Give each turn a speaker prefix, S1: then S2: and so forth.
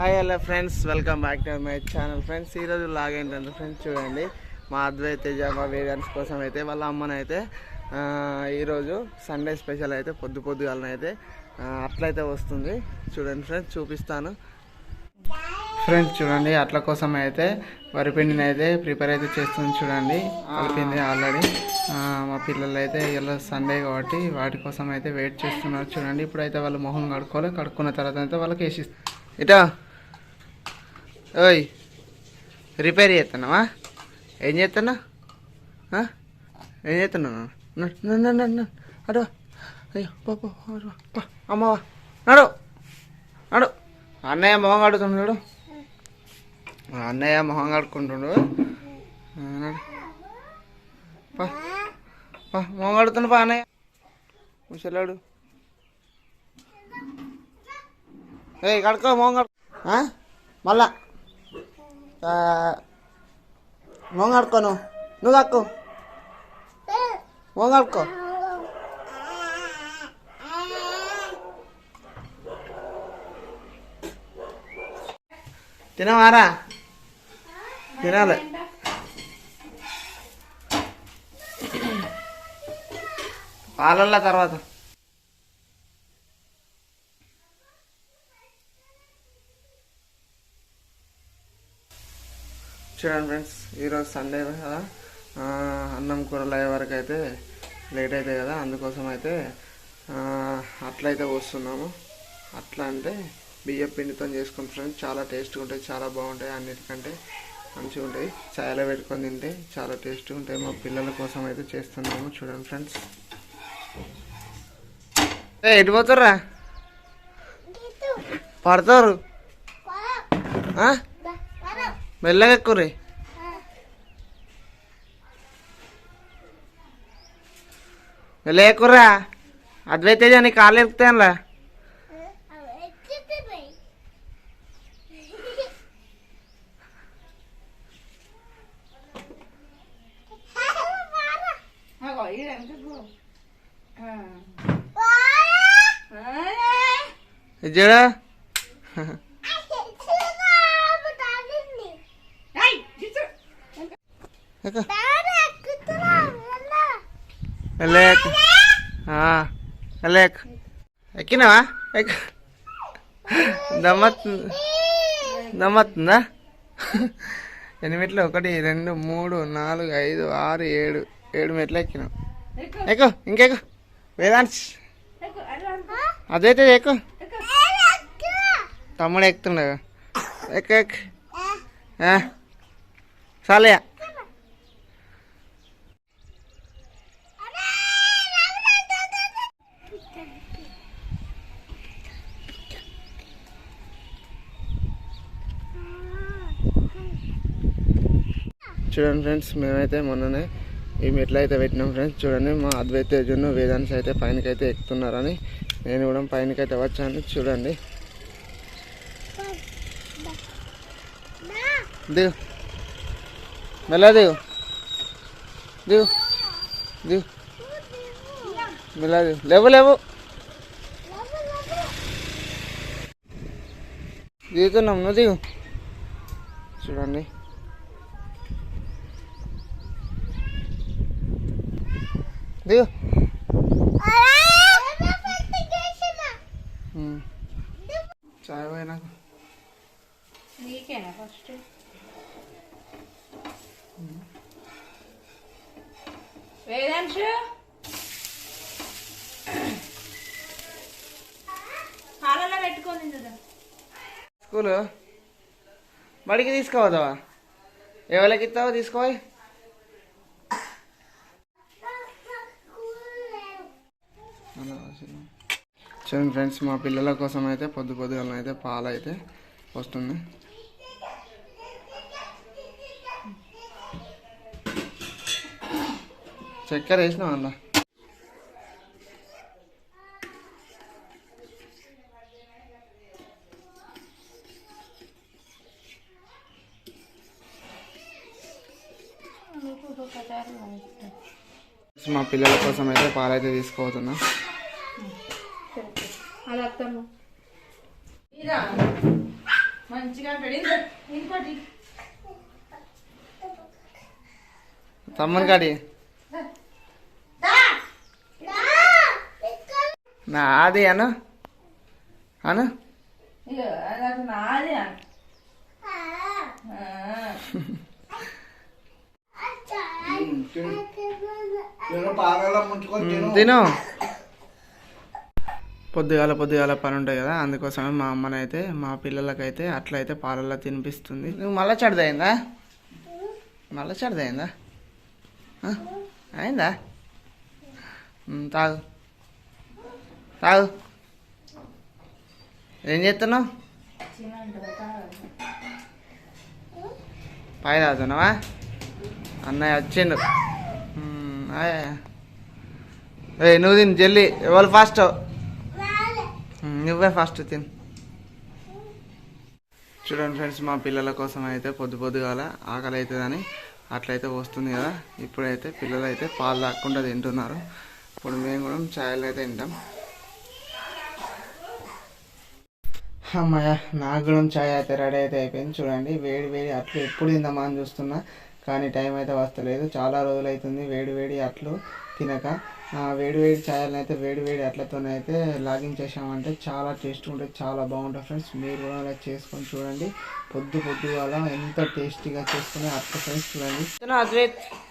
S1: Hi hello friends welcome back to my channel friends ఈరోజు vlog ఏంటంటే friends చూడండి. మా అద్వైతేజ మా వేదాన్స్ కోసం అయితే వాళ్ళ అమ్మనైతే ఈరోజు సండే స్పెషల్ అయితే పొద్దు పొద్దుగాలనైతే అట్లయితే వస్తుంది. చూడండి ఫ్రెండ్స్ చూపిస్తాను. ఫ్రెండ్స్ చూడండి అట్ల కోసం అయితే వరిపిండిని అయితే ప్రిపేర్ అయితే చేస్తుంది చూడండి. కలిపింది ఆల్రెడీ మా పిల్లలు అయితే ఇలా సండే కాబట్టి వాటి కోసం అయితే వెయిట్ చేస్తున్నారు చూడండి. ఇప్పుడైతే వాళ్ళు మొహం కడుక్కోవాలి. కడుక్కున్న తర్వాత అయితే వాళ్ళకి వేసి ఇటా. ఓయ్ రిపేర్ చేస్తున్నావా? ఏం చేస్తున్నా ఏం చేస్తున్నావు అడు అయ్యో పో అమ్మవా నడు. నడు. అన్నయ్య మొహం కడుతున్నాడు అన్నయ్య మొహం కడుక్కుంటుండు పా మొహం కడుతున్నా పా అన్నయ్య. ముసలాడు. ఏ కడుకో మొహం కడు మళ్ళా. ఆ, మొహం కడుకో నువ్వు నువ్వు కక్కు మొహం కడుకో తినవారా తినాలి పాలల్ల తర్వాత చూడండి ఫ్రెండ్స్ ఈరోజు సండే కదా. అన్నం కూరలు అయ్యే వరకు అయితే లేట్ అవుతాయి కదా. అందుకోసం అయితే అట్లయితే వస్తున్నాము అట్లా అంటే బియ్యం పిండితో చేసుకుని ఫ్రెండ్స్ చాలా టేస్ట్గా ఉంటాయి చాలా బాగుంటాయి అన్నిటికంటే. మంచిగా ఉంటాయి. చాయలో పెట్టుకొని తింటే చాలా టేస్ట్గా ఉంటాయి. మా పిల్లల కోసం అయితే చేస్తున్నాము. చూడండి ఫ్రెండ్స్. ఏ ఎటు పోతారా పడతారు. ఆ? మెల్లగా ఎక్కుర్రి మెల్లగా ఎక్కుర్రా అద్వైతేజ నీ కాళ్ళు ఎక్కుతానులా ఇజ్జడా ఎక్క. మెల్లగా ఎక్కు. ఎక్కినావా? ఎక్క. దమ్మత్తుంది దమ్మత్తుందా ఎన్ని మెట్లు ఒకటి రెండు మూడు నాలుగు ఐదు ఆరు ఏడు ఏడు మెట్లు ఎక్కినావు ఎక్కు ఇంకెక్కు. వేదాంశ్. అదైతే ఎక్కు. తమ్ముడు ఎక్కుతుండగా. ఎక్క ఎక్క. చాలయా చూడండి ఫ్రెండ్స్ మేమైతే మొన్ననే ఈ మెట్లు అయితే పెట్టినాం ఫ్రెండ్స్. చూడండి మా అద్వైత తేజును అయితే పైనకైతే ఎక్కుతున్నారని నేను కూడా పైనకైతే వచ్చాను చూడండి. దిగు. మెల్ల దిగు. దిగు. దిగు. మెల్ల దిగు. లేవు లేవు. దిగుతున్నాం నువ్వు దిగు. చూడండి. దిగు. చాయ్ పోయినాక
S2: నీకేనా ఫస్ట్? వేదాంశు పాలలో పెట్టుకొని కదా
S1: స్కూలు? బడికి తీసుకోవద్దావా ఎవరికి ఇస్తావో తీసుకోవాలి చూడండి ఫ్రెండ్స్ మా పిల్లల కోసం అయితే పొద్దు పొద్దుగాల అయితే పాలు అయితే వస్తుంది. చక్కెర వేసినాం అలా మా పిల్లల కోసం అయితే పాలు అయితే తీసుకోబోతున్నా.
S2: అది అత్తమ్మ. మంచిగా అంటాడు ఇంకో- ఇంకోటి.
S1: తమ్మని కాడి. నాది అను. అను.
S2: నాది
S3: తిను.
S1: పొద్దుగాల పొద్దుగాల పని ఉంటాయి కదా అందుకోసమే మా అమ్మనైతే మా పిల్లలకైతే అట్లయితే పాలల్లో తినిపిస్తుంది. నువ్వు మళ్ళా చెడదయిందా మళ్ళా చెడదయిందా అయిందా? తాగు. తాగు. ఏం చేస్తున్నావు? పై తాగుతున్నావా? అన్నయ్య వచ్చిండు. ఉమ్, నువ్వు తిను జల్లి. ఎవరు ఫాస్ట్? నువ్వే ఫస్ట్ తిన్. చూడండి ఫ్రెండ్స్ మా పిల్లల కోసం అయితే పొద్దు పొద్దుగాల ఆకలి అవుతుందని అట్లయితే వస్తుంది కదా. ఇప్పుడైతే పిల్లలు అయితే పాలు తాకుండా తింటున్నారు. ఇప్పుడు మేము కూడా ఛాయలు అయితే తింటాం. అమ్మాయ నాకు కూడా ఛాయ్ అయితే రెడీ అయితే అయిపోయింది. చూడండి వేడి వేడి అట్లు ఎప్పుడు తిందామా అని చూస్తున్నా కానీ టైం అయితే వస్తలేదు. చాలా రోజులు అవుతుంది వేడి వేడి అట్లు తినక. వేడి వేడి ఛాయలను అయితే వేడి వేడి అట్లతోనే అయితే లాగింగ్ చేసామంటే చాలా టేస్ట్ ఉంటుంది చాలా బాగుంటుంది ఫ్రెండ్స్. మీరు కూడా అలా చేసుకొని చూడండి. పొద్దు పొద్దుగాల ఎంత టేస్టీగా చేసుకుని అట్లా ఫ్రెండ్స్ చూడండి. అద్వైత్.